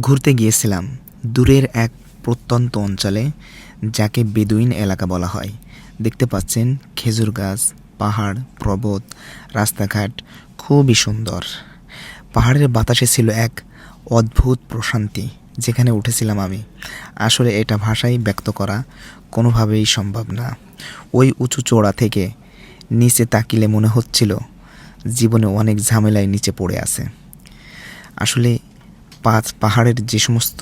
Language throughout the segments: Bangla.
ঘুরতে গিয়েছিলাম দূরের এক প্রত্যন্ত অঞ্চলে, যাকে বেদুইন এলাকা বলা হয়। দেখতে পাচ্ছেন খেজুর গাছ, পাহাড়, পর্বত, রাস্তাঘাট খুবই সুন্দর। পাহাড়ের বাতাসে ছিল এক অদ্ভুত প্রশান্তি, যেখানে উঠেছিলাম আমি। আসলে এটা ভাষায় ব্যক্ত করা কোনোভাবেই সম্ভব না। ওই উঁচু চূড়া থেকে নিচে তাকিলে মনে হচ্ছিল জীবনে অনেক ঝামেলায় নিচে পড়ে আছে। আসলে পাঁচ পাহাড়ের যে সমস্ত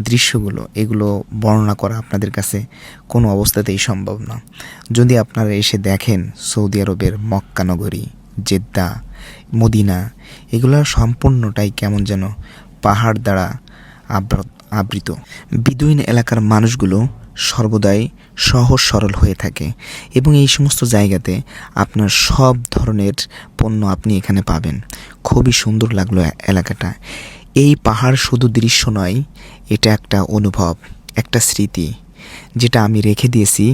দৃশ্যগুলো, এগুলো বর্ণনা করা আপনাদের কাছে কোনো অবস্থাতেই সম্ভব না। যদি আপনারা এসে দেখেন সৌদি আরবের মক্কা নগরী, জেদ্দা, মদিনা, এগুলো সম্পূর্ণটাই কেমন যেন পাহাড় দ্বারা আবৃত। বিদুইন এলাকার মানুষগুলো সর্বদাই সহজ সরল হয়ে থাকে এবং এই সমস্ত জায়গাতে আপনার সব ধরনের পণ্য আপনি এখানে পাবেন। খুবই সুন্দর লাগল এলাকাটা। এই পাহাড় শুধু দৃশ্য নয়, এটা একটা অনুভব, একটা স্মৃতি, যেটা আমি রেখে দিয়েছি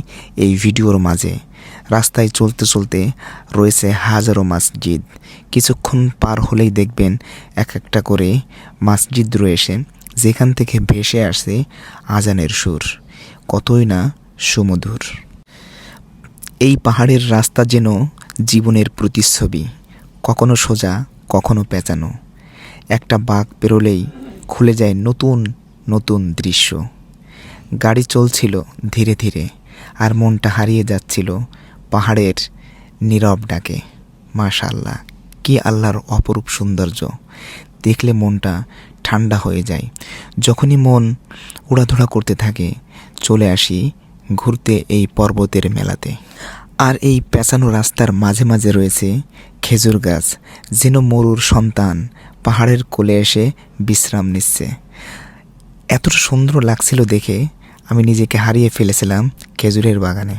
এই ভিডিওর মাঝে। রাস্তায় চলতে চলতে রয়েছে হাজারো মসজিদ। কিছুক্ষণ পার হলেই দেখবেন এক একটা করে মসজিদ রয়েছে, যেখান থেকে ভেসে আসে আজানের সুর। কতই না সুমধুর। এই পাহাড়ের রাস্তা যেন জীবনের প্রতিচ্ছবি, কখনো সোজা, কখনো পেঁচানো। একটা বাঘ পেরোলেই খুলে যায় নতুন নতুন দৃশ্য। গাড়ি চলছিল ধীরে ধীরে আর মনটা হারিয়ে যাচ্ছিল পাহাড়ের নীরব ডাকে। মাশাল্লাহ কি আল্লাহর অপরূপ সৌন্দর্য। দেখলে মনটা ঠান্ডা হয়ে যায়। যখনই মন উড়াধুরা করতে থাকে, চলে আসি ঘুরতে এই পর্বতের মেলাতে। আর এই পেঁচানো রাস্তার মাঝে মাঝে রয়েছে খেজুর গাছ, যেন মরুর সন্তান পাহাড়ের কোলে এসে বিশ্রাম নিচ্ছে। এতটা সুন্দর লাগছিল দেখে আমি নিজেকে হারিয়ে ফেলেছিলাম খেজুরের বাগানে।